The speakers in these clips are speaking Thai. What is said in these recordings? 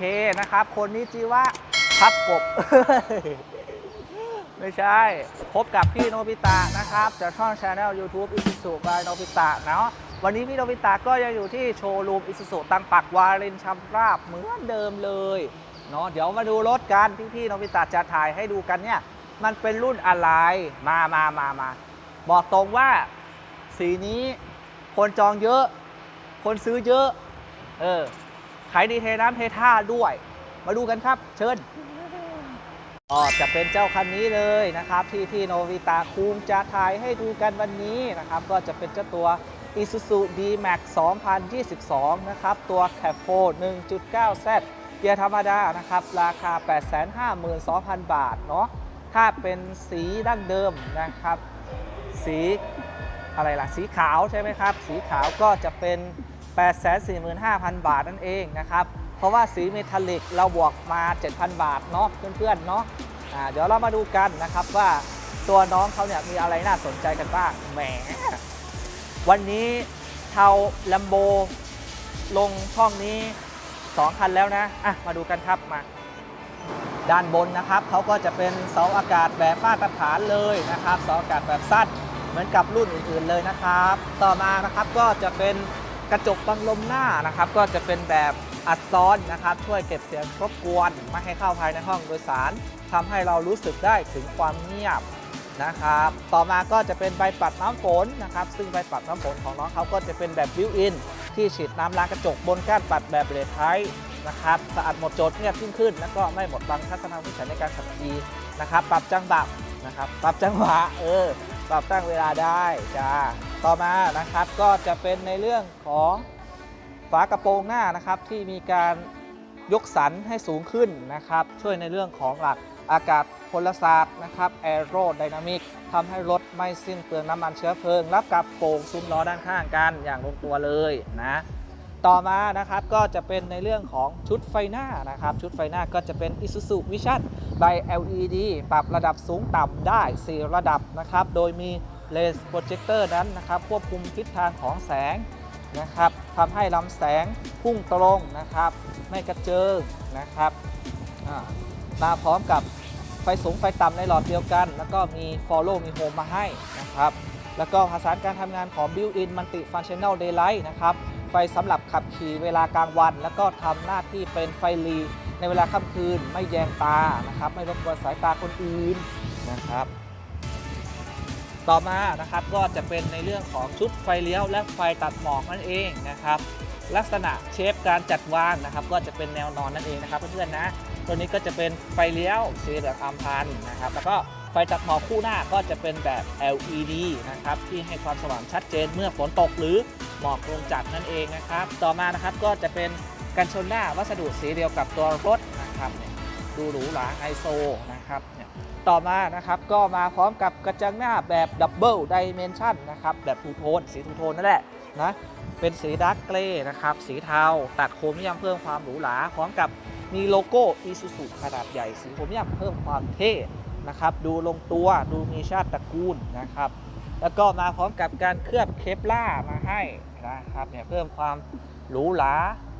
โอเคนะครับ คนนี้จีว่าพับกบ ไม่ใช่ พบกับพี่โนบิตะนะครับจากช่องช anel YouTube อิสุสุบายโนบิตะเนาะวันนี้พี่โนบิตะก็ยังอยู่ที่โชว์รูมอิสุสุตังปักวารินชำราบเหมือนเดิมเลยเนาะเดี๋ยวมาดูรถกันที่พี่โนบิตะจะถ่ายให้ดูกันเนี่ย มันเป็นรุ่นอะไรมามามามาบอกตรงว่าสีนี้คนจองเยอะ คนซื้อเยอะ เออ ขายดีเทน้ำเทท่าด้วย มาดูกันครับ เชิญอ๋อจะเป็นเจ้าคันนี้เลยนะครับ ที่ที่โนวิตาคุงจะถ่ายให้ดูกันวันนี้นะครับ ก็จะเป็นเจ้าตัว Isuzu D-Max 2022 นะครับ ตัว c a p o 1.9Z เกียร์ธรรมดานะครับ ราคา 852,000 บาทเนาะถ้าเป็นสีดั้งเดิมนะครับ สีอะไรล่ะ สีขาวใช่ไหมครับ สีขาวก็จะเป็น 845,000 บาทนั่นเองนะครับ เพราะว่าสีเมทัลลิกเราบวกมา 7,000 บาทเนาะเพื่อนๆเนาะอ่าเดี๋ยวเรามาดูกันนะครับว่าตัวน้องเขาเนี่ยมีอะไรน่าสนใจกันบ้างแหมวันนี้เทาลัมโบลงช่องนี้ 2 คันแล้วนะอะมาดูกันครับมาด้านบนนะครับเขาก็จะเป็นเสาอากาศแบบมาตรฐานเลยนะครับเสาอากาศแบบสั้นเหมือนกับรุ่นอื่นๆเลยนะครับ ต่อมานะครับก็จะเป็น กระจกบังลมหน้านะครับ ก็จะเป็นแบบอัดซ้อนนะครับ ช่วยเก็บเสียงรบกวนไม่ให้เข้าภายในห้องโดยสารทำให้เรารู้สึกได้ถึงความเงียบนะครับ ต่อมาก็จะเป็นใบปัดน้ำฝนนะครับ ซึ่งใบปัดน้ำฝนของน้องเขาก็จะเป็นแบบบิวอินที่ฉีดน้ำล้างกระจกบนก้านปัดแบบเบรดไทป์นะครับสะอาดหมดจดเงียบยิ่งขึ้น แล้วก็ไม่หมดบังทัศนวิสัยในการขับขี่นะครับ ปรับจังหวะนะครับ ปรับจังหวะเออ ปรับตั้งเวลาได้จ้าต่อมานะครับก็จะเป็นในเรื่องของฝากระโปรงหน้านะครับ ที่มีการยกสันให้สูงขึ้นนะครับ ช่วยในเรื่องของหลักอากาศพลศาสตร์นะครับแอโรไดนามิกทำให้รถไม่สิ้นเปลืองน้ำมันเชื้อเพลิง รับกับโป่งซุ้มล้อด้านข้างกันอย่างลงตัวเลยนะ ต่อมานะครับก็จะเป็นในเรื่องของชุดไฟหน้านะครับ ชุดไฟหน้าก็จะเป็น Isuzu Vision by LED ปรับระดับสูงต่ำได้ 4 ระดับนะครับ โดยมีเลนส์โปรเจคเตอร์นั้นนะครับ ควบคุมทิศทางของแสงนะครับทำให้ลำแสงพุ่งตรงนะครับ ไม่กระเจิงนะครับมาพร้อมกับไฟสูงไฟต่ำในหลอดเดียวกัน แล้วก็มี Follow มี Home มาให้นะครับ แล้วก็ผสาการทำงานของ Built-in Multi Functional Daylight นะครับ ไฟสำหรับขับขี่เวลากลางวัน แล้วก็ทำหน้าที่เป็นไฟลีในเวลาค่ำคืนไม่แยงตานะครับ ไม่รบกวนสายตาคนอื่นนะครับ ต่อมานะครับก็จะเป็นในเรื่องของชุดไฟเลี้ยว และไฟตัดหมอกนั่นเองนะครับ ลักษณะเชฟการจัดวางนะครับ ก็จะเป็นแนวนอนนั่นเองนะครับเพื่อนๆนะตัวนี้ก็จะเป็นไฟเลี้ยวสีเหลืองอัมพันนะครับ แล้วก็ ไฟตัดหมอกคู่หน้าก็จะเป็นแบบ LED นะครับที่ให้ความสว่างชัดเจนเมื่อฝนตกหรือหมอกลงจัดนั่นเองนะครับ ต่อมานะครับก็จะเป็นกันชนหน้าวัสดุสีเดียวกับตัวรถนะครับดูหรูหราไฮโซนะครับต่อมานะครับก็มาพร้อมกับกระจังหน้าแบบดับเบิลดิเมนชันนะครับแบบทูโทนสีทูโทนนั่นแหละนะเป็นสีดาร์กเกรย์นะครับสีเทาตัดโครเมียมเพิ่มความหรูหราพร้อมกับมีโลโก้ Isuzu ขนาดใหญ่สีโครเมียมเพิ่มความเท่ นะครับดูลงตัวดูมีชาติตระกูลนะครับ แล้วก็มาพร้อมกับการเคลือบเคปล่ามาให้นะครับเนี่ยเพิ่มความหรูหรา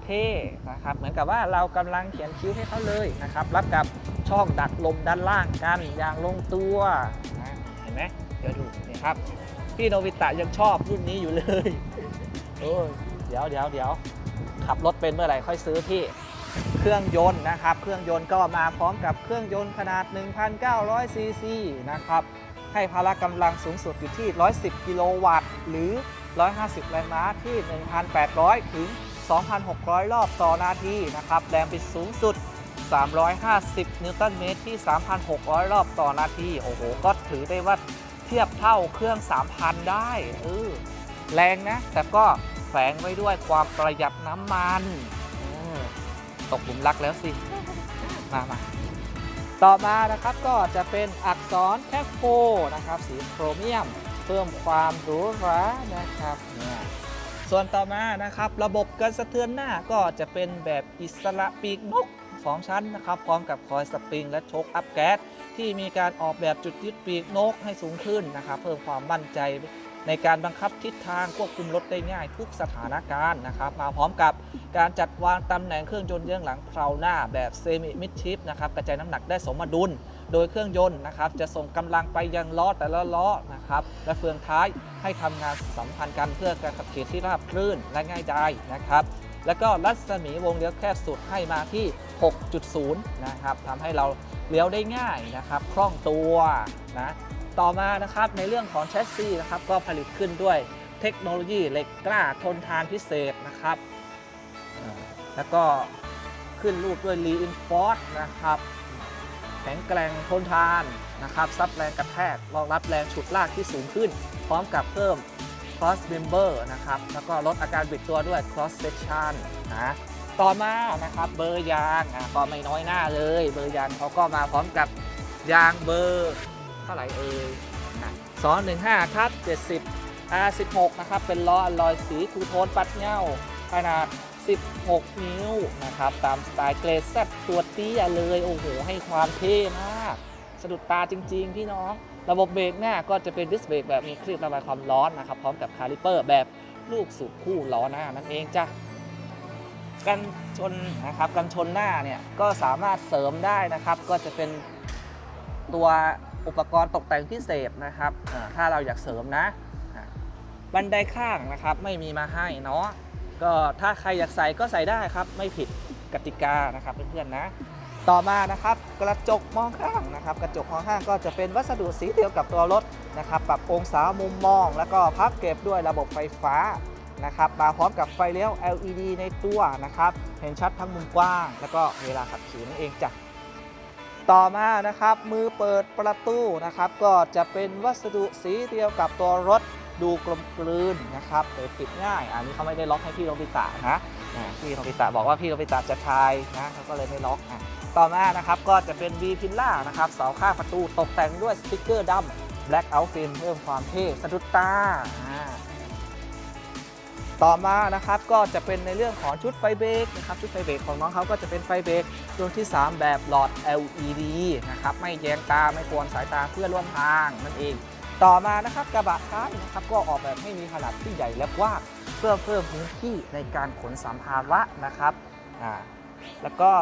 เท่นะครับเหมือนกับว่าเรากำลังเขียนคิ้วให้เขาเลยนะครับ รับกับช่องดักลมด้านล่างกันอย่างลงตัวนะเห็นไหมเดี๋ยวดูนี่ครับพี่โนบิตะยังชอบรุ่นนี้อยู่เลยโอ้ยเดี๋ยวเดี๋ยวเดี๋ยวขับรถเป็นเมื่อไหร่ค่อยซื้อพี่ เครื่องยนต์นะครับ เครื่องยนต์ก็มาพร้อมกับเครื่องยนต์ขนาด 1,900 ซีซีนะครับ ให้พละกำลังสูงสุดอยู่ที่ 110 กิโลวัตต์ หรือ 150 แรงม้าที่ 1,800 ถึง 2,600 รอบต่อนาทีนะครับ แรงบิดสูงสุด 350 นิวตันเมตรที่ 3,600 รอบต่อนาที โอ้โห ก็ถือได้ว่าเทียบเท่าเครื่อง 3,000 ได้เออแรงนะ แต่ก็แฝงไว้ด้วยความประหยัดน้ำมัน ตกหลุมรักแล้วสิ มามาต่อมานะครับก็จะเป็นอักษรแคปโฟนะครับ สีโครเมียม เพิ่มความหรูหรานะครับเนี่ยส่วนต่อมานะครับ ระบบกันสะเทือนหน้าก็จะเป็นแบบอิสระปีกนก2ชั้นนะครับ พร้อมกับคอยสปริงและโชคอัพแก๊สที่มีการออกแบบจุดยึดปีกนกให้สูงขึ้นนะครับ เพิ่มความมั่นใจ ในการบังคับทิศทางควบคุมรถได้ง่ายทุกสถานการณ์นะครับ มาพร้อมกับการจัดวางตำแหน่งเครื่องยนต์เยื่องหลังเพลาหน้าแบบเซมิมิดชิปนะครับกระจายน้ำหนักได้สมดุล โดยเครื่องยนต์นะครับจะส่งกำลังไปยังล้อแต่ละล้อนะครับและเฟืองท้ายให้ทำงานสัมพันธ์กันเพื่อการขับขี่ที่ราบรื่นและง่ายดายนะครับแล้วก็รัศมีวงเลี้ยวแคบสุดให้มาที่ 6.0 นะครับทำให้เราเลี้ยวได้ง่ายนะครับ คล่องตัวนะ ต่อมานะครับในเรื่องของแชสซีนะครับก็ผลิตขึ้นด้วยเทคโนโลยีเหล็กกล้าทนทานพิเศษนะครับ แล้วก็ขึ้นรูปด้วย reinforce นะครับ แข็งแกร่งทนทานนะครับซับแรงกระแทกรองรับแรงฉุดลากที่สูงขึ้น พร้อมกับเพิ่ม cross member นะครับ แล้วก็ลดอาการบิดตัวด้วย cross section นะต่อมานะครับเบอร์ยางก็ไม่น้อยหน้าเลย เบอร์ยางเขาก็มาพร้อมกับยางเบอร์ ท่าไหร่เอ่ยสองหนึ่งห้าครับ 70 R16 นะครับ เป็นล้ออลลอยสีทูโทนปัดเงาขนาด 16 นิ้วนะครับ ตามสไตล์เกรดแซบตัวเตี้ยเลย โอ้โห ให้ความเท่มาก สะดุดตาจริง ๆ พี่น้อง ระบบเบรกหน้าก็จะเป็นดิสเบรกแบบมีคลื่นระบายความร้อนนะครับ พร้อมกับคาลิเปอร์แบบลูกสูบคู่ล้อหน้านั่นเองจ้ะกันชนนะครับกันชนหน้าเนี่ยก็สามารถเสริมได้นะครับ ก็จะเป็นตัว อุปกรณ์ตกแต่งพิเศษนะครับอ่าถ้าเราอยากเสริมนะอ่าบันไดข้างนะครับไม่มีมาให้เนาะก็ถ้าใครอยากใส่ก็ใส่ได้ครับ ไม่ผิดกติกานะครับเพื่อนๆนะ ต่อมานะครับกระจกมองข้างนะครับ กระจกมองข้างก็จะเป็นวัสดุสีเดียวกับตัวรถนะครับปรับองศามุมมอง แล้วก็พับเก็บด้วยระบบไฟฟ้านะครับมาพร้อมกับไฟเลี้ยว LED ในตัวนะครับ เห็นชัดทั้งมุมกว้าง แล้วก็เวลาขับขี่นั่นเองจ้ะ ต่อมานะครับมือเปิดประตูนะครับก็จะเป็นวัสดุสีเดียวกับตัวรถดูกลมกลืนนะครับเปิดปิดง่าย อันนี้เขาไม่ได้ล็อกให้พี่โรบิตะนะพี่โรบิตะบอกว่าพี่โรบิตะจะทายนะเขาก็เลยไม่ล็อกอะต่อมานะครับก็จะเป็น V พิลล่านะครับเสาข้างประตูตกแต่งด้วยสติกเกอร์ดำ Black Out Film เพิ่มความเท่สะดุดตาอ่า ต่อมานะครับก็จะเป็นในเรื่องของชุดไฟเบรกนะครับชุดไฟเบรกของน้องเขาก็จะเป็นไฟเบรกดวงที่ 3 แบบหลอด LED นะครับไม่แยงตาไม่กวนสายตาเพื่อร่วมทางนั่นเอง ต่อมานะครับกระบะท้ายนะครับก็ออกแบบให้มีขนาดที่ใหญ่และกว้างเพื่อเพิ่มพื้นที่ในการขนสัมภาระนะครับอ่าแล้วก็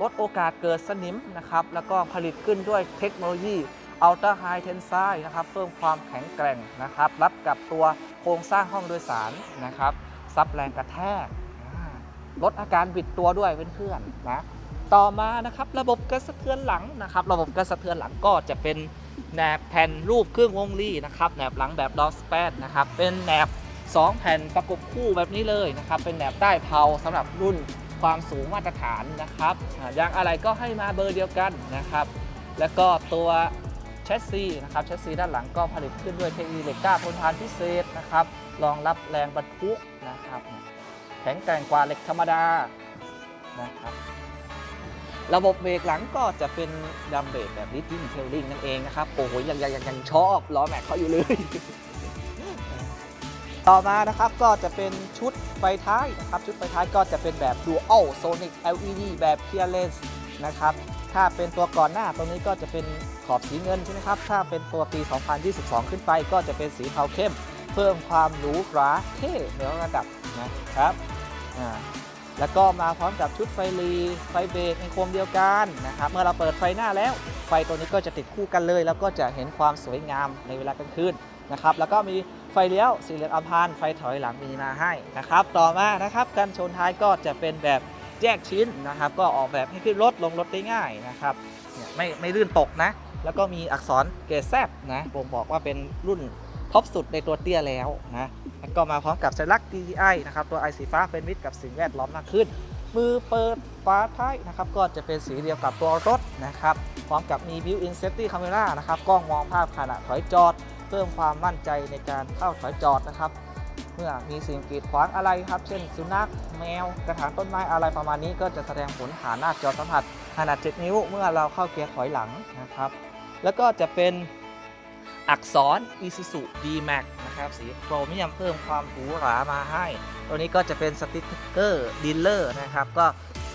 ลดโอกาสเกิดสนิมนะครับแล้วก็ผลิตขึ้นด้วยเทคโนโลยี Ultra High Tensile นะครับเพิ่มความแข็งแกร่งนะครับ รับกับตัวโครงสร้างห้องโดยสารนะครับ ซับแรงกระแทกลดอาการบิดตัวด้วยเพื่อนๆนะต่อมานะครับระบบกระสะเทือนหลังนะครับ ระบบกระสะเทือนหลังก็จะเป็นแหนบแผ่นรูปเครื่องวงลี่นะครับแหนบหลังแบบดอสแปนนะครับเป็นแหนบ 2 แผ่นประกบคู่แบบนี้เลยนะครับเป็นแหนบใต้เพาสำหรับรุ่นความสูงมาตรฐานนะครับอ่ายางอะไรก็ให้มาเบอร์เดียวกันนะครับ แล้วก็ตัวแชสซีนะครับแชสซีด้านหลังก็ผลิตขึ้นด้วยเทคโนโลยีเหล็กก้าทนทานพิเศษนะครับรองรับแรงบรรทุก นะครับแข็งแกร่งกว่าเหล็กธรรมดานะครับระบบเบรกหลังก็จะเป็นดัมเบรกแบบลิทิงเทลลิงนั่นเองนะครับ โอ้โหยังยังยังยังชอบล้อแม็กเขาอยู่เลย ต่อมานะครับก็จะเป็นชุดไฟท้ายนะครับ ชุดไฟท้ายก็จะเป็นแบบ Dual Sonic LED แบบ Clearless นะครับ ถ้าเป็นตัวก่อนหน้าตรงนี้ก็จะเป็นขอบสีเงินใช่ไหมครับ ถ้าเป็นตัวปี 2022 ขึ้นไปก็จะเป็นสีเทาเข้ม เพิ่มความหรูหราเท่ในระดับนะครับแล้วก็มาพร้อมกับชุดไฟลีไฟเบรกในโคมเดียวกันนะครับเมื่อเราเปิดไฟหน้าแล้ว ไฟตัวนี้ก็จะติดคู่กันเลย แล้วก็จะเห็นความสวยงามในเวลากลางคืนนะครับแล้วก็มีไฟเลี้ยวสีเหลืองอัมพานไฟถอยหลังมีมาให้นะครับต่อมานะครับกันชนท้ายก็จะเป็นแบบแยกชิ้นนะครับ ก็ออกแบบให้ขึ้นรถลงรถได้ง่ายนะครับไม่ไม่ลื่นตกนะ แล้วก็มีอักษรเกรดแซบนะบ่งบอกว่าเป็นรุ่น ท็อปสุดในตัวเตี้ยแล้วนะก็มาพร้อมกับสัญลักษณ์ DDI นะครับ ตัวไอสีฟ้าเป็นมิตรกับสิ่งแวดล้อมมากขึ้น มือเปิดฝาท้ายนะครับ ก็จะเป็นสีเดียวกับตัวรถนะครับ พร้อมกับมี built-in safety camera นะครับ กล้องมองภาพขณะถอยจอด เพิ่มความมั่นใจในการเข้าถอยจอดนะครับ เมื่อมีสิ่งกีดขวางอะไรครับ เช่นสุนัข แมว กระถางต้นไม้อะไรประมาณนี้ ก็จะแสดงผลผ่านหน้าจอสัมผัสขนาด 7 นิ้ว เมื่อเราเข้าเกียร์ถอยหลังนะครับ แล้วก็จะเป็น อักษร Isuzu D-Max นะครับสีโครเมียมเพิ่มความหรูหรามาให้ ตัวนี้ก็จะเป็นสติ๊กเกอร์ดีลเลอร์นะครับ ก็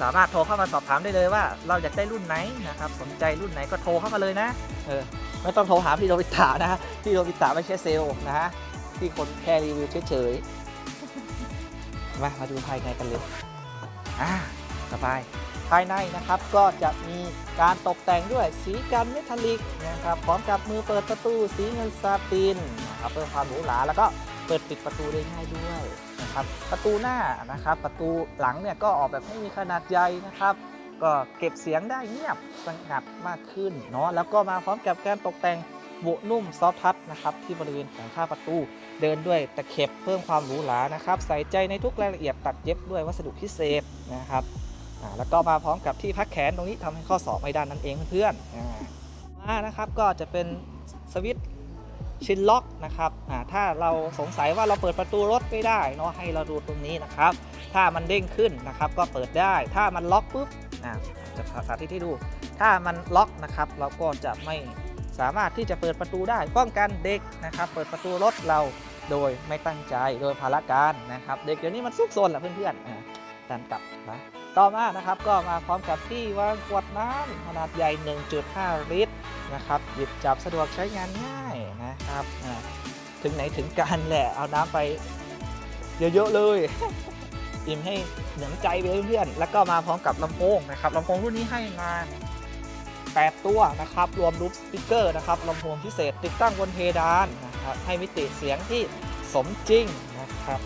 สามารถโทรเข้ามาสอบถามได้เลยว่า เราอยากได้รุ่นไหนนะครับ สนใจรุ่นไหนก็โทรเข้ามาเลยนะ เออ ไม่ต้องโทรหาพี่โรบิตะนะ พี่โรบิตะไม่ใช่เซลล์นะฮะพี่คนแค่รีวิวเฉยๆ มา มาดูภายในกันเลย อ่า สบาย ภายในนะครับก็จะมีการตกแต่งด้วยสีกันเมทัลลิกนะครับพร้อมกับมือเปิดประตูสีเงินซาตินนะครับเพิ่มความหรูหราแล้วก็เปิดปิดประตูได้ง่ายด้วยนะครับประตูหน้านะครับประตูหลังเนี่ยก็ออกแบบให้มีขนาดใหญ่นะครับก็เก็บเสียงได้เงียบสงัดมากขึ้นเนาะแล้วก็มาพร้อมกับการตกแต่งโบนุ่มซอฟทัชนะครับที่บริเวณของข้าประตูเดินด้วยตะเข็บเพิ่มความหรูหรานะครับ ใส่ใจในทุกรายละเอียดตัดเย็บด้วยวัสดุพิเศษนะครับ แล้วก็มาพร้อมกับที่พักแขนตรงนี้ทำให้ข้อศอกไม่ด้านนั่นเองเพื่อนๆมานะครับก็จะเป็นสวิตชินล็อกนะครับถ้าเราสงสัยว่าเราเปิดประตูรถไม่ได้เนาะให้เราดูตรงนี้นะครับ ถ้ามันเด้งขึ้นนะครับก็เปิดได้ ถ้ามันล็อกปุ๊บจะสาธิตให้ดู ถ้ามันล็อกนะครับ เราก็จะไม่สามารถที่จะเปิดประตูได้ป้องกันเด็กนะครับ เปิดประตูรถเราโดยไม่ตั้งใจโดยพารการนะครับ เด็กเดี๋ยวนี้มันซุกซนแหละเพื่อนๆ ดันกลับนะต่อมานะครับก็มาพร้อมกับที่วางขวดน้ำขนาดใหญ่ 1.5 ลิตรนะครับหยิบจับสะดวกใช้งานง่ายนะครับถึงไหนถึงกันแหละเอาน้ำไปเยอะๆเลยอิ่มให้เหนืองใจไปเพื่อนๆแล้วก็มาพร้อมกับลำโพงนะครับลำโพงรุ่นนี้ให้มา8ตัวนะครับ รวมรูปสปีกเกอร์นะครับลำโพงพิเศษติดตั้งบนเพดานนะครับให้มิติเสียงที่สมจริงนะครับ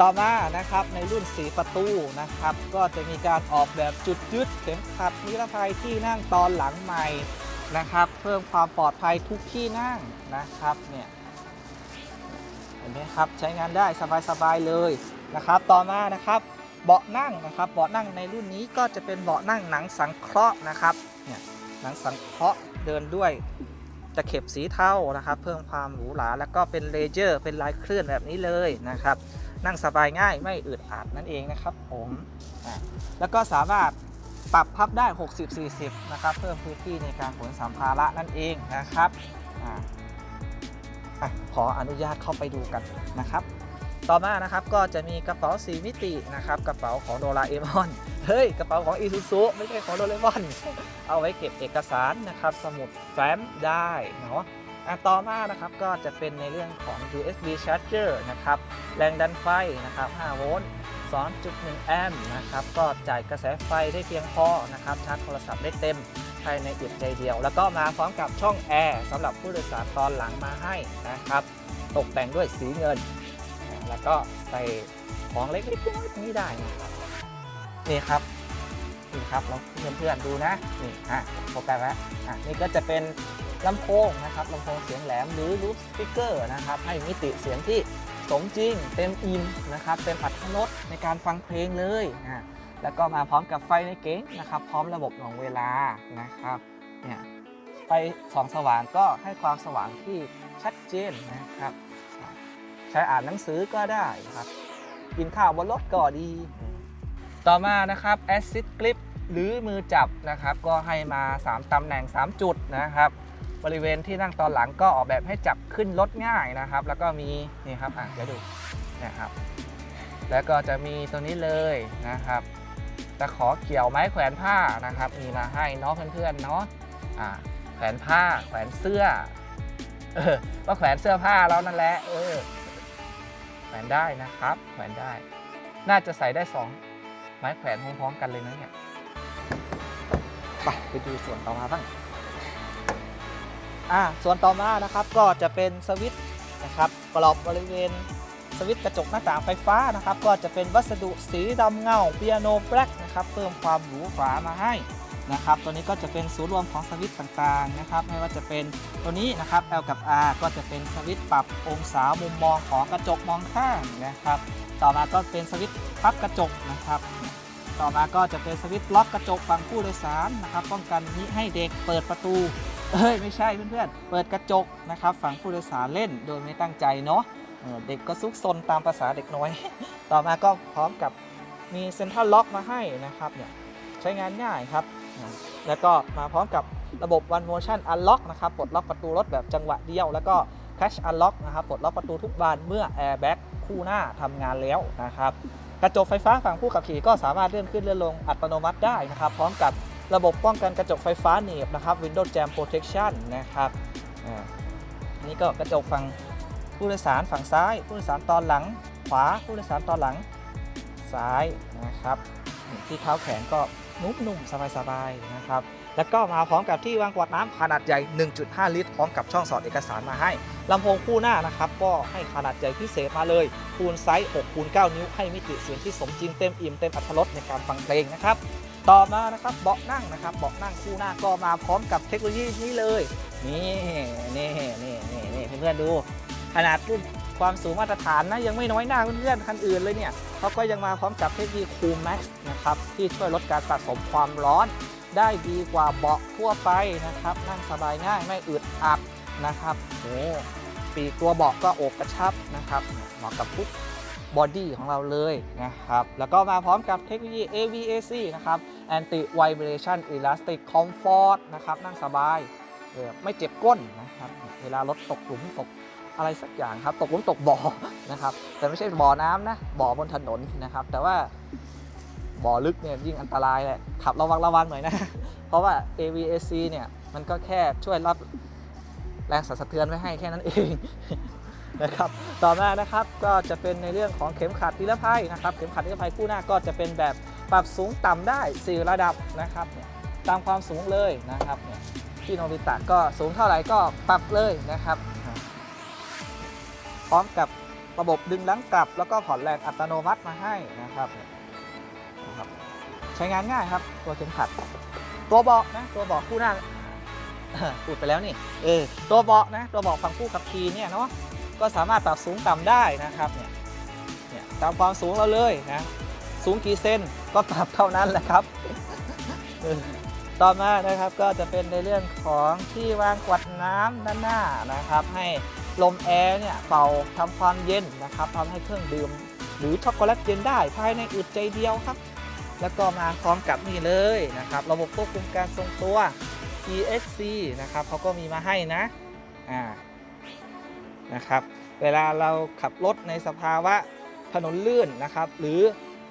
ต่อมานะครับในรุ่น4ประตูนะครับ ก็จะมีการออกแบบจุดยึดเข็มขัดนิรภัยที่นั่งตอนหลังใหม่นะครับ เพิ่มความปลอดภัยทุกที่นั่งนะครับเนี่ยเห็นไหมครับใช้งานได้สบายๆเลยนะครับ ต่อมานะครับเบาะนั่งนะครับเบาะนั่งในรุ่นนี้ก็จะเป็นเบาะนั่งหนังสังเคราะห์นะครับเนี่ยหนังสังเคราะห์เดินด้วยตะเข็บสีเทานะครับ เพิ่มความหรูหราแล้วก็เป็นเลเยอร์เป็นลายเคลื่อนแบบนี้เลยนะครับ นั่งสบายง่ายไม่อึดอัดนั่นเองนะครับผมแล้วก็สามารถปรับพับได้ 60-40 นะครับ เพิ่มพื้นที่ในการขนสัมภาระนั่นเองนะครับออขออนุญาตเข้าไปดูกันนะครับ ต่อมานะครับก็จะมีกระเป๋า4มิตินะครับ กระเป๋าของโดราเอมอน เฮ้ย กระเป๋าของอีซูซุไม่ใช่ของโดราเอมอน เอาไว้เก็บเอกสารนะครับ สมุดแฟ้มได้เนาะ ต่อมานะครับก็จะเป็นในเรื่องของ USB charger นะครับแรงดันไฟนะครับ 5 โวลต์ 2.1 แอมป์นะครับก็จ่ายกระแสไฟได้เพียงพอนะครับชาร์จโทรศัพท์ได้เต็มภายในอึดใจเดียว แล้วก็มาพร้อมกับช่องแอร์สำหรับผู้โดยสารตอนหลังมาให้นะครับ ตกแต่งด้วยสีเงิน แล้วก็ใส่ของเล็กๆน้อยๆนี้ได้นะครับนี่ครับนี่ครับเราเพื่อนๆดูนะนี่อะโฟกัสแล้วอะนี่ก็จะเป็น ลำโพงนะครับลำโพงเสียงแหลมหรือรูปสปีกเกอร์นะครับให้มิติเสียงที่สมจริง เต็มอิ่มนะครับเต็มอัตรสในการฟังเพลงเลยอะแล้วก็มาพร้อมกับไฟในเก๋งนะครับ พร้อมระบบหน่วงเวลานะครับเนี่ยไฟส่องสว่างก็ให้ความสว่างที่ชัดเจนนะครับ ใช้อ่านหนังสือก็ได้ครับกินข้าวบนรถก็ดี ต่อมานะครับ Assist Grip หรือมือจับนะครับ ก็ให้มา 3ตำแหน่ง 3 จุดนะครับ บริเวณที่นั่งตอนหลังก็ออกแบบให้จับขึ้นรถง่ายนะครับ แล้วก็มีนี่ครับอะเดี๋ยวดูนะครับ แล้วก็จะมีตัวนี้เลยนะครับตะขอเกี่ยวไม้แขวนผ้านะครับ มีมาให้เนาะเพื่อนๆเนาะอ่าแขวนผ้า แขวนเสื้อเออก็แขวนเสื้อผ้าแล้วนั่นแหละเออแขวนได้นะครับ แขวนได้ น่าจะใส่ได้สองไม้แขวนพร้อมๆกันเลยนะเนี่ยไปไปดูส่วนต่อมาบ้าง อ่าส่วนต่อมานะครับก็จะเป็นสวิตช์นะครับกรอบบริเวณสวิตช์กระจกหน้าต่างไฟฟ้านะครับ ก็จะเป็นวัสดุสีดำเงาเปียโนแบล็กนะครับเพิ่มความหรูหรามาให้นะครับ ตัวนี้ก็จะเป็นศูนย์รวมของสวิตช์ต่างๆนะครับไม่ว่าจะเป็นตัวนี้นะครับ L กับ R ก็จะเป็นสวิตช์ปรับองศามุมมองของกระจกมองข้างนะครับ ต่อมาก็เป็นสวิตช์พับกระจกนะครับ ต่อมาก็จะเป็นสวิตช์ล็อกกระจกฝั่งผู้โดยสารนะครับ ป้องกันมิให้เด็กเปิดประตู เอ้ยไม่ใช่เพื่อนๆ เปิดกระจกนะครับฝังผู้โดยสารเล่นโดยไม่ตั้งใจเนาะเเด็กก็ซุกซนตามภาษาเด็กน้อย ต่อมาก็พร้อมกับมีเซ็นทรัลล็อกมาให้นะครับเนี่ยใช้งานง่ายครับ แล้วก็มาพร้อมกับระบบ One Motion Unlock นะครับปลดล็อกประตูรถแบบจังหวะเดียว แล้วก็ Cash Unlock นะครับปลดล็อกประตูทุกบานเมื่อ Airbag คู่หน้าทำงานแล้วนะครับกระจกไฟฟ้าฝั่งผู้ขับขี่ก็สามารถเลื่อนขึ้นเลื่อนลงอัตโนมัติได้นะครับ พร้อมกับ ระบบป้องกันกระจกไฟฟ้าหนีบนะครับ Windows Jam Protection นะครับอ่านี่ก็กระจกฝั่งผผู้โดยสารฝั่งซ้าย ผู้โดยสารตอนหลัง ขวาผู้โดยสารตอนหลังซ้ายนะครับ ที่เท้าแขนก็นุ่มๆสบายๆนะครับ แล้วก็มาพร้อมกับที่วางกวดน้ำขนาดใหญ่ 1.5 ลิตร พร้อมกับช่องสอดเอกสารมาให้ลำโพงคู่หน้านะครับ ก็ให้ขนาดใหญ่พิเศษมาเลย คูณไซส์6คูณ9นิ้ว ให้มิติเสียงที่สมจริงเต็มอิ่มเต็มอรรถรสในการฟังเพลงนะครับ ต่อมานะครับเบาะนั่งนะครับ เบาะนั่งคู่หน้าก็มาพร้อมกับเทคโนโลยีนี้เลย นี่นี่นี่นี่นี่เพื่อนๆดู ขนาดรุ่นความสูงมาตรฐานนะยังไม่น้อยหน้าเพื่อนๆคันอื่นเลยเนี่ยเขาก็ยังมาพร้อมกับเทคโนโลยี Cool Max นะครับที่ช่วยลดการสะสมความร้อน ได้ดีกว่าเบาะทั่วไปนะครับ นั่งสบายง่ายไม่อึดอัดนะครับโอ้ปีกตัวเบาะก็อบกระชับนะครับเหมาะกับทุกบอดี้ของเราเลยนะครับ แล้วก็มาพร้อมกับเทคโนโลยี AVAC นะครับ Anti Vibration Elastic Comfort นะครับ นั่งสบายไม่เจ็บก้นนะครับ เวลารถตกหลุมตกอะไรสักอย่างครับ ตกหลุมตกบ่อนะครับ แต่ไม่ใช่บ่อน้ำนะ บ่อบนถนนนะครับ แต่ว่า บ่อลึกเนี่ยยิ่งอันตรายแหละขับระวังระวังหน่อยนะ เพราะว่า AVAC เนี่ยมันก็แค่ช่วยรับแรงสั่นสะเทือนไว้ให้แค่นั้นเองนะครับต่อมานะครับก็จะเป็นในเรื่องของเข็มขัดนิรภัยนะครับเข็มขัดนิรภัยคู่หน้าก็จะเป็นแบบปรับสูงต่ำได้ 4 ระดับนะครับตามความสูงเลยนะครับเนี่ยพี่โนบิตะก็สูงเท่าไหร่ก็ปรับเลยนะครับ พร้อมกับระบบดึงลังกลับ แล้วก็ผ่อนแรงอัตโนมัติมาให้นะครับ นี่ยนะครับใช้งานง่ายครับ ตัวเข็มขัด ตัวเบาะนะตัวเบาะคู่หน้าพูดไปแล้วนี่เออตัวเบาะนะตัวเบาะฝั่งผู้ขับขี่เนี่ยเนาะก็สามารถปรับสูงต่ำได้นะครับเนี่ยเนี่ยตามความสูงเราเลยนะสูงกี่เซนก็ปรับเท่านั้นแหละครับเออต่อมานะครับก็จะเป็นในเรื่องของที่วางกวาดน้ำด้านหน้านะครับ ให้ลมแอร์เนี่ยเป่าทำความเย็นนะครับทำให้เครื่องดื่ม หรือช็อกโกแลตเย็นได้ภายในอึดใจเดียวครับ แล้วก็มาพร้อมกับนี่เลยนะครับ ระบบควบคุมการทรงตัว ESC นะครับเขาก็มีมาให้นะอ่านะครับ เวลาเราขับรถในสภาวะถนนลื่นนะครับ หรือ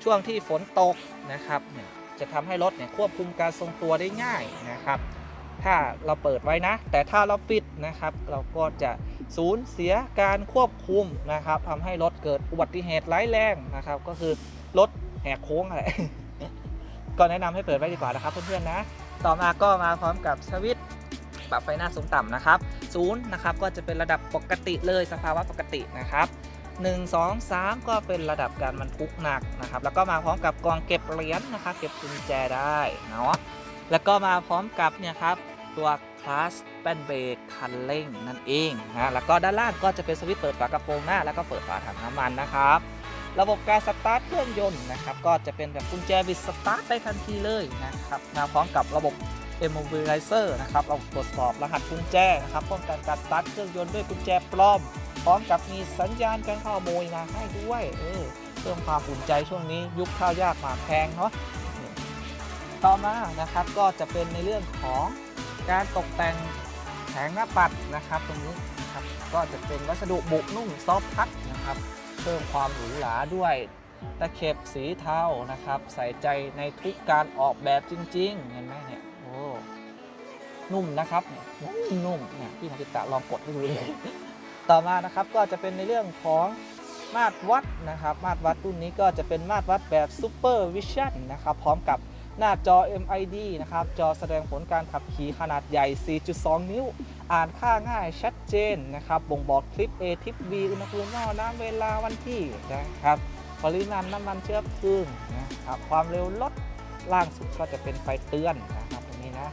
ช่วงที่ฝนตกนะครับเนี่ยจะทำให้รถเนี่ยควบคุมการทรงตัวได้ง่ายนะครับ ถ้าเราเปิดไว้นะ แต่ถ้าเราปิดนะครับ เราก็จะสูญเสียการควบคุมนะครับทำให้รถเกิดอุบัติเหตุร้ายแรงนะครับ ก็คือรถแหกโค้งอะไร ก็แนะนำให้เปิดไว้ดีกว่านะครับเพื่อนๆนะ ต่อมาก็มาพร้อมกับสวิตช์ปรับไฟหน้าสูงต่ำนะครับศูนย์นะครับก็จะเป็นระดับปกติเลยสภาวะปกตินะครับ1 2 3 ก็เป็นระดับการบรรทุกหนักนะครับ แล้วก็มาพร้อมกับกองเก็บเหรียญนะครับ เก็บกุญแจได้เนาะแล้วก็มาพร้อมกับเนี่ยครับตัวคลาสแป้นเบรกคันเร่งนั่นเองนะแล้วก็ด้านล่างก็จะเป็นสวิตช์เปิดฝากระโปรงหน้า แล้วก็เปิดฝาถังน้ำมันนะครับ ระบบการสตาร์ทเครื่องยนต์นะครับก็จะเป็นแบบกุญแจบิดสตาร์ทได้ทันทีเลยนะครับมาพร้อมกับระบบ Immobilizer นะครับระบบตรวจสอบรหัสกุญแจนะครับป้องกันการสตาร์ทเครื่องยนต์ด้วยกุญแจปลอม พร้อมกับมีสัญญาณการขโมยมาให้ด้วยเออเพิ่มความอุ่นใจช่วงนี้ยุคข้าวยากหมากแพงเนาะต่อมานะครับก็จะเป็นในเรื่องของการตกแต่งแผงหน้าปัดนะครับ ตรงนี้นะครับก็จะเป็นวัสดุบุนุ่มซอฟทัชนะครับ เพิ่มความหรูหราด้วยตะเข็บสีเทานะครับ ใส่ใจในทุกการออกแบบจริง ๆ เห็นไหมเนี่ยโอ้นุ่มนะครับเนี่ยนุ่มๆเนี่ยพี่ธนิตะลองกดให้ดูเลยต่อมานะครับก็จะเป็นในเรื่องของมาตรวัดนะครับ มาตรวัดรุ่นนี้ก็จะเป็นมาตรวัดแบบ Super Vision นะครับ พร้อมกับ หน้าจอ MID นะครับ จอแสดงผลการขับขี่ขนาดใหญ่ 4.2 นิ้ว อ่านค่าง่ายชัดเจนนะครับ บ่งบอกคลิป A ทิป B อุณหภูมิหม้อน้ำเวลาวันที่นะครับ ปริมาณน้ำมันเชื้อเพลิงนะครับ ความเร็วรถล่างสุดก็จะเป็นไฟเตือนนะครับตรงนี้นะ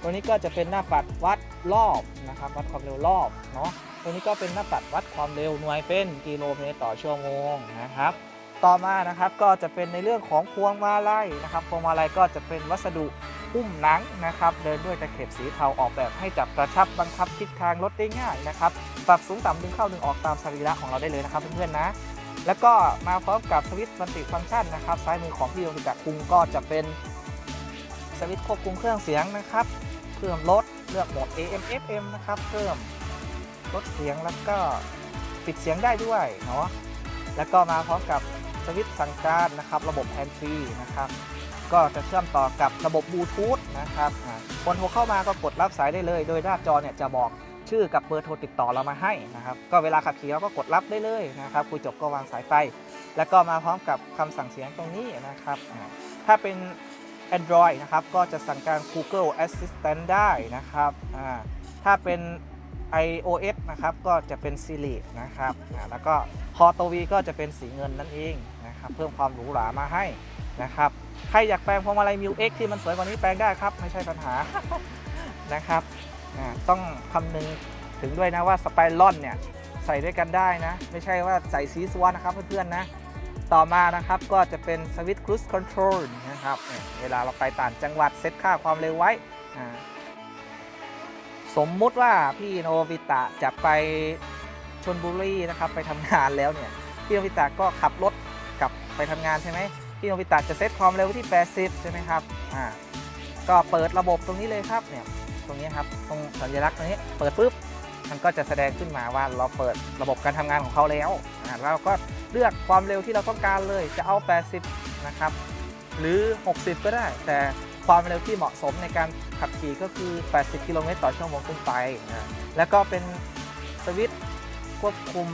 ตัวนี้ก็จะเป็นหน้าปัดวัดรอบนะครับ วัดความเร็วรอบเนาะ ตัวนี้ก็เป็นหน้าปัดวัดความเร็วหน่วยเป็นกิโลเมตรต่อชั่วโมงนะครับ ต่อมานะครับก็จะเป็นในเรื่องของพวงมาลัยนะครับ พวงมาลัยก็จะเป็นวัสดุหุ้มหนังนะครับ เดินด้วยตะเข็บสีเทาออกแบบให้จับกระชับบังคับทิศทางรถได้ง่ายนะครับปรับสูงต่ำดึงเข้าดึงออกตามสรีระของเราได้เลยนะครับเพื่อนๆนะ แล้วก็มาพร้อมกับสวิตช์มัลติฟังก์ชันนะครับซ้ายมือของพี่โยมิกะคุงก็จะเป็นสวิตช์ควบคุมเครื่องเสียงนะครับเพิ่มลดเลือกโหมด AM FM นะครับเพิ่มลดเสียงแล้วก็ปิดเสียงได้ด้วยเนาะแล้วก็มาพร้อมกับ สวิตช์สั่งการนะครับ ระบบแฮนด์ฟรีนะครับ ก็จะเชื่อมต่อกับระบบบลูทูธนะครับคนโทรเข้ามาก็กดรับสายได้เลย โดยหน้าจอเนี่ยจะบอกชื่อกับเบอร์โทรติดต่อเรามาให้นะครับ ก็เวลาขับขี่เราก็กดรับได้เลยนะครับคุยจบก็วางสายไป แล้วก็มาพร้อมกับคำสั่งเสียงตรงนี้นะครับ ถ้าเป็น Android นะครับ ก็จะสั่งการ Google Assistant ได้นะครับ ถ้าเป็น iOS นะครับ ก็จะเป็น Siri นะครับ แล้วก็คอตัววีก็จะเป็นสีเงินนั่นเอง นะครับเพิ่มความหรูหรามาให้นะครับใครอยากแปลงพวงมาลัย m ิ X ที่มันสวยกว่านี้แปลงได้ครับ ไม่ใช่ปัญหานะครับต้องคำนึงถึงด้วยนะว่าสไปรอนเนี่ยใส่ด้วยกันได้นะ ไม่ใช่ว่าใส่ซีซัวนะครับเพื่อนๆนะต่อมานะครับก็จะเป็นสวิตช์ครู e คอนโทรลนะครับเวลาเราไปต่างจังหวัดเซตค่าความเร็วไว้ สมมุติว่าพี่โนบิตะจะไปชนบุรีนะครับไปทำงานแล้วเนี่ยพี่โนบิตะก็ขับรถ ไปทำงานใช่ไหมพี่โนบิตะจะเซตความเร็วที่ 80 ใช่ไหมครับอ่าก็เปิดระบบตรงนี้เลยครับเนี่ยตรงนี้ครับตรงสัญลักษณ์ตรงนี้เปิดปุ๊บมันก็จะแสดงขึ้นมาว่าเราเปิดระบบการทำงานของเขาแล้วอ่าแล้วก็เลือกความเร็วที่เราต้องการเลยจะเอา 80 นะครับ หรือ 60 ก็ได้ แต่ความเร็วที่เหมาะสมในการขับขี่ก็คือ 80 กิโลเมตรต่อชั่วโมงขึ้นไปนะแล้วก็เป็นสวิตช์ควบคุม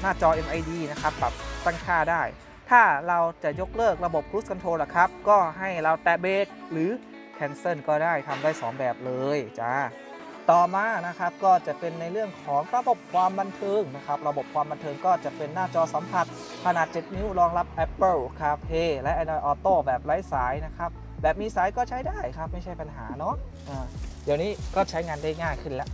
หน้าจอ MID นะครับ ปรับตั้งค่าได้ ถ้าเราจะยกเลิกระบบ Cruise Control ล่ะครับ ก็ให้เราแตะเบรกหรือ Cancel ก็ได้ทำได้ 2 แบบเลยจ้าต่อมานะครับก็จะเป็นในเรื่องของระบบความบันเทิงนะครับ ระบบความบันเทิงก็จะเป็นหน้าจอสัมผัส ขนาด 7 นิ้วรองรับ Apple CarPlay และ Android Auto แบบไร้สายนะครับ แบบมีสายก็ใช้ได้ครับ ไม่ใช่ปัญหาเนาะอ่าเดี๋ยวนี้ก็ใช้งานได้ง่ายขึ้นแล้ว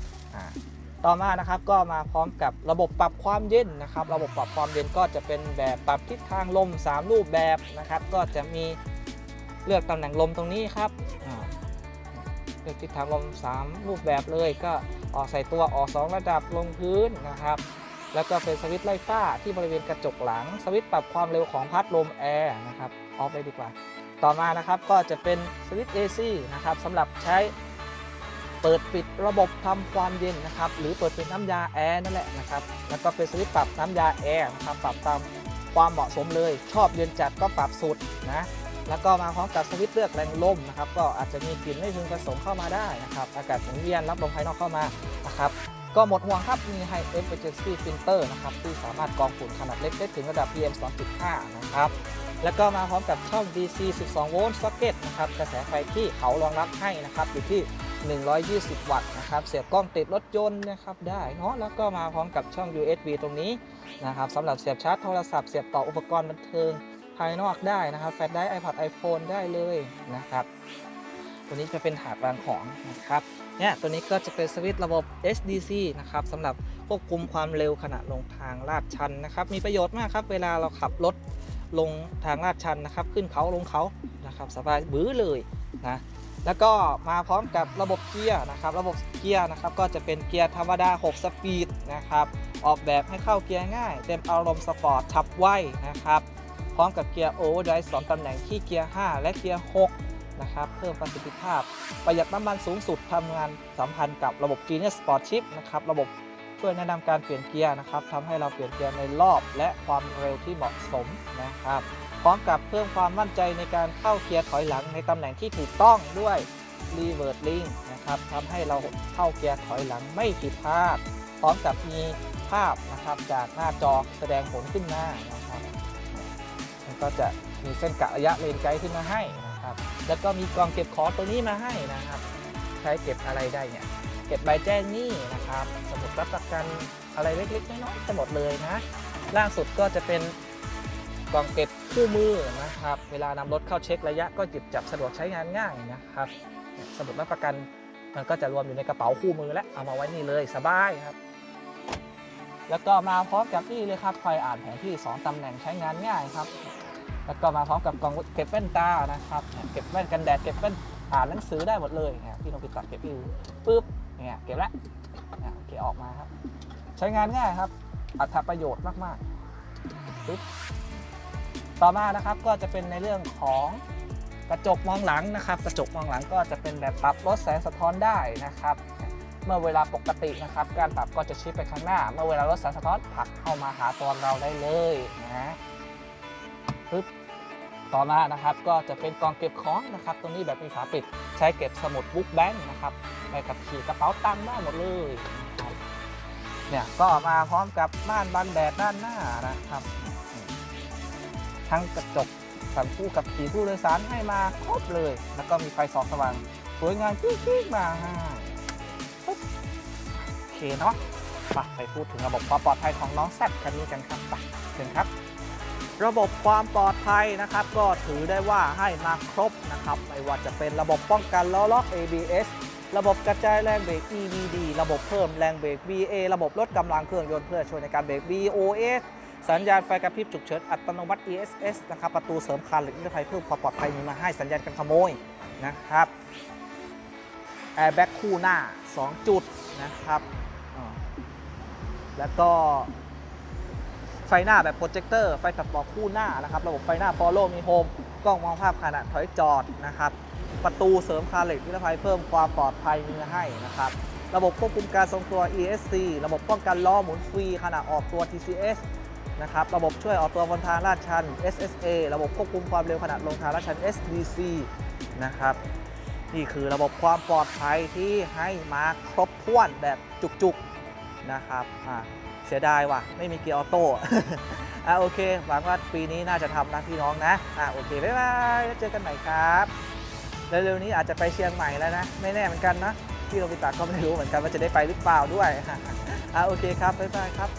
ต่อมานะครับก็มาพร้อมกับระบบปรับความเย็นนะครับ ระบบปรับความเย็นก็จะเป็นแบบปรับทิศทางลม 3 รูปแบบนะครับ ก็จะมีเลือกตำแหน่งลมตรงนี้ครับเลือกทิศทางลม 3 รูปแบบเลยก็ออกใส่ตัวออก 2 ระดับลงพื้นนะครับ แล้วก็เป็นสวิตช์ไล่ฝ้าที่บริเวณกระจกหลัง สวิตช์ปรับความเร็วของพัดลมแอร์นะครับออฟเลยดีกว่า ต่อมานะครับก็จะเป็นสวิตช์ AC นะครับสำหรับใช้ เปิดปิดระบบทำความเย็นนะครับหรือเปิดปิดน้ำยาแอร์นั่นแหละนะครับแล้วก็เป็นสวิตช์ปรับน้ำยาแอร์นะครับปรับตามความเหมาะสมเลย ชอบเย็นจัดก็ปรับสุดนะแล้วก็มาพร้อมกับสวิตช์เลือกแรงลมนะครับก็อาจจะมีกลิ่นไม่พึงประสงค์เข้ามาได้นะครับอากาศหมุนเวียนรับลมภายนอกเข้ามานะครับก็หมดห่วงครับมี High Efficiency Filter นะครับที่สามารถกรองฝุ่นขนาดเล็กได้ถึงระดับ PM 2.5 นะครับ แล้วก็มาพร้อมกับช่อง DC 12 โวลต์ซ็อกเก็ตนะครับกระแสไฟที่เขารองรับให้นะครับอยู่ที่ 120 วัตต์นะครับเสียบกล้องติดรถยนต์นะครับได้เนาะแล้วก็มาพร้อมกับช่อง USB ตรงนี้นะครับสำหรับเสียบชาร์จโทรศัพท์เสียบต่ออุปกรณ์บันเทิงภายนอกได้นะครับแฟลชได้ iPad iPhone ได้เลยนะครับตัวนี้จะเป็นถาดวางของนะครับเนี่ยตัวนี้ก็จะเป็นสวิตช์ระบบ SDC นะครับสำหรับควบคุมความเร็วขณะลงทางลาดชันนะครับมีประโยชน์มากครับเวลาเราขับรถ ลงทางลาดชันนะครับ ขึ้นเขาลงเขานะครับสบายบื้อเลยนะแล้วก็มาพร้อมกับระบบเกียร์นะครับ ระบบเกียร์นะครับก็จะเป็นเกียร์ธรรมดา 6 สปีดนะครับ ออกแบบให้เข้าเกียร์ง่าย เต็มอารมณ์สปอร์ตฉับไวนะครับ พร้อมกับเกียร์โอเวอร์ไดร์สองตำแหน่งที่เกียร์ 5 และเกียร์ 6 นะครับ เพิ่มประสิทธิภาพ ประหยัดน้ำมันสูงสุดทำงานสัมพันธ์กับระบบ Genius Sport Chip นะครับ ระบบ ช่วยแนะนำการเปลี่ยนเกียร์นะครับทำให้เราเปลี่ยนเกียร์ในรอบและความเร็วที่เหมาะสมนะครับพร้อมกับเพิ่มความมั่นใจในการเข้าเกียร์ถอยหลังในตำแหน่งที่ถูกต้องด้วย Reverse Link นะครับทำให้เราเข้าเกียร์ถอยหลังไม่ผิดพลาด พร้อมกับมีภาพนะครับจากหน้าจอแสดงผลขึ้นมานะครับมันก็จะมีเส้นกะระยะเลนไกด์ขึ้นมาให้นะครับ แล้วก็มีกล่องเก็บของตัวนี้มาให้นะครับ ใช้เก็บอะไรได้เนี่ย เก็บใบแจ้งหนี้นะครับ สมุดรับประกันอะไรเล็กๆน้อยๆทั้งหมดเลยนะ ล่าสุดก็จะเป็นกล่องเก็บคู่มือนะครับ เวลานำรถเข้าเช็คระยะก็หยิบจับสะดวกใช้งานง่ายนะครับ สมุดรับประกันมันก็จะรวมอยู่ในกระเป๋าคู่มือและเอามาไว้นี่เลยสบายครับ แล้วก็มาพร้อมกับนี่เลยครับไฟอ่านแผนที่ 2ตำแหน่งใช้งานง่ายครับ แล้วก็มาพร้อมกับกล่องเก็บแว่นตานะครับ เก็บแว่นกันแดดเก็บแว่นอ่านหนังสือได้หมดเลยเนี่ยพี่นพิตัดเก็บพี่ปุ๊บเนี่ยเก็บแล้ว โอเคออกมาครับ ใช้งานง่ายครับ อัตประโยชน์มากๆปุ๊บต่อมานะครับก็จะเป็นในเรื่องของกระจกมองหลังนะครับ กระจกมองหลังก็จะเป็นแบบปรับลดแสงสะท้อนได้นะครับ เมื่อเวลาปกตินะครับ การปรับก็จะชี้ไปข้างหน้า เมื่อเวลาลดแสงสะท้อนผลักเข้ามาหาตัวเราได้เลยนะปึ๊บ ต่อมานะครับก็จะเป็นกล่องเก็บของนะครับตรงนี้แบบมีฝาปิดใช้เก็บสมุดบุ๊กแบงค์นะครับไปกับขี่กระเป๋าตังค์ได้หมดเลยเนี่ยก็มาพร้อมกับม่านบันแดดด้านหน้านะครับทั้งกระจกสันคู่กับสีผู้โดยสารให้มาครบเลย แล้วก็มีไฟส่องสว่างสวยงามกิ๊กๆมาโอเคเนาะไปไปพูดถึงระบบความปลอดภัยของน้องแซดคันนี้กันครับไปเชิญครับ ระบบความปลอดภัยนะครับ ก็ถือได้ว่าให้มาครบนะครับ ไม่ว่าจะเป็นระบบป้องกันล้อล็อก ABS ระบบกระจายแรงเบรก EBD ระบบเพิ่มแรงเบรก BA ระบบลดกำลังเครื่องยนต์เพื่อช่วยในการเบรก BOS สัญญาณไฟกระพริบฉุกเฉินอัตโนมัติ ESS นะครับประตูเสริมคานหรือนิรภัยเพิ่มความปลอดภัยมีมาให้สัญญาณการขโมยนะครับแอร์แบ็กคู่หน้า 2 จุดนะครับแล้วก็ ไฟหน้าแบบโปรเจคเตอร์ไฟตัดต่อคู่หน้านะครับระบบไฟหน้า Follow มีโฮมกล้องมองภาพขณะถอยจอดนะครับประตูเสริมคาเหล็กนิรภัยเพิ่มความปลอดภัยมีให้นะครับระบบควบคุมการทรงตัว ESC ระบบป้องกันล้อหมุนฟรีขณะออกตัว TCS นะครับระบบช่วยออกตัวบนทางลาดชัน SSA ระบบควบคุมความเร็วขณะลงทางลาดชัน SDC นะครับนี่คือระบบความปลอดภัยที่ให้มาครบถ้วนแบบจุกๆนะครับอ่า เสียดายว่ะ ไม่มีเกียร์ออโต้อะโอเค หวังว่าปีนี้น่าจะทำนะพี่น้องนะอะโอเคบ๊ายบายแล้วเจอกันใหม่ครับเร็วๆนี้อาจจะไปเชียงใหม่แล้วนะ ไม่แน่เหมือนกันนะพี่โรบิตาก็ไม่รู้เหมือนกันว่าจะได้ไปหรือเปล่าด้วยอะโอเคครับบ๊ายบายครับ